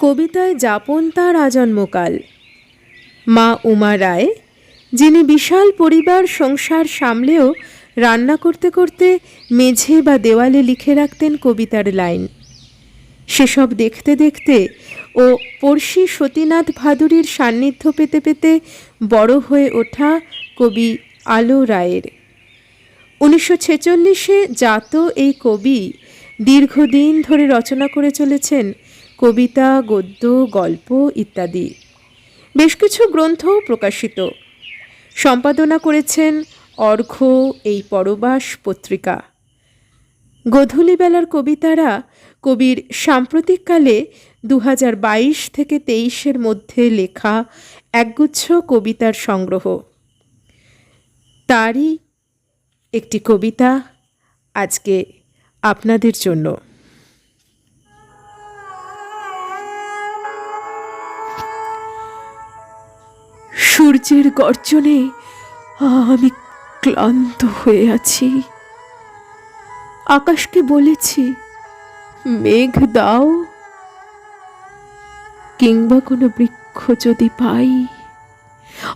কবিতায় যাপন তার আজন্মকাল। মা উমা রায়, যিনি বিশাল পরিবার সংসার সামলেও রান্না করতে করতে মেঝে বা দেওয়ালে লিখে রাখতেন কবিতার লাইন। সেসব দেখতে দেখতে ও পড়শি সতীনাথ ভাদুরীর সান্নিধ্য পেতে পেতে বড় হয়ে ওঠা কবি আলো রায়ের। উনিশশো ছেচল্লিশে জাত এই কবি দীর্ঘদিন ধরে রচনা করে চলেছেন কবিতা, গদ্য, গল্প ইত্যাদি। বেশ কিছু গ্রন্থও প্রকাশিত। সম্পাদনা করেছেন অর্ঘ্য এই পরবাস পত্রিকা। গধূলিবেলার কবিতারা কবির সাম্প্রতিককালে দু থেকে তেইশের মধ্যে লেখা একগুচ্ছ কবিতার সংগ্রহ। তারই একটি কবিতা আজকে আপনাদের জন্য। সূর্যের গর্জনে আমি ক্লান্ত হয়ে আছি। আকাশকে বলেছি, মেঘ দাও। কিংবা কোনো বৃক্ষ যদি পাই,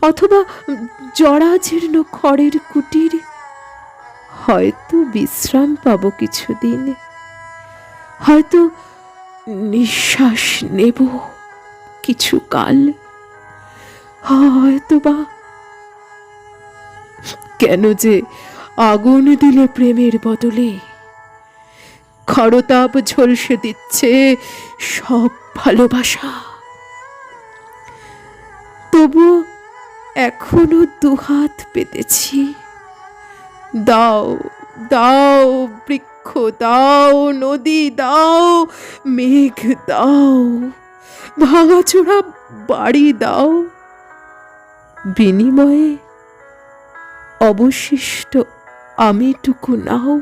অথবা জরাজীর্ণ খড়ের কুটির, হয়তো বিশ্রাম পাবো কিছুদিন। হয়তো নিঃশ্বাস নেব কিছু কাল। হয়তো বা কেন যে আগুন দিলে প্রেমের বদলে খরতাপ ঝলসে দিচ্ছে সব ভালোবাসা। তবু এখনও দুহাত পেতেছি দাও দাও বৃক্ষ, দাও নদী, দাও মেঘ, দাও ভাঙাচোরা বাড়ি, দাও বিনিময়ে অবশিষ্ট আমিটুকু নাও।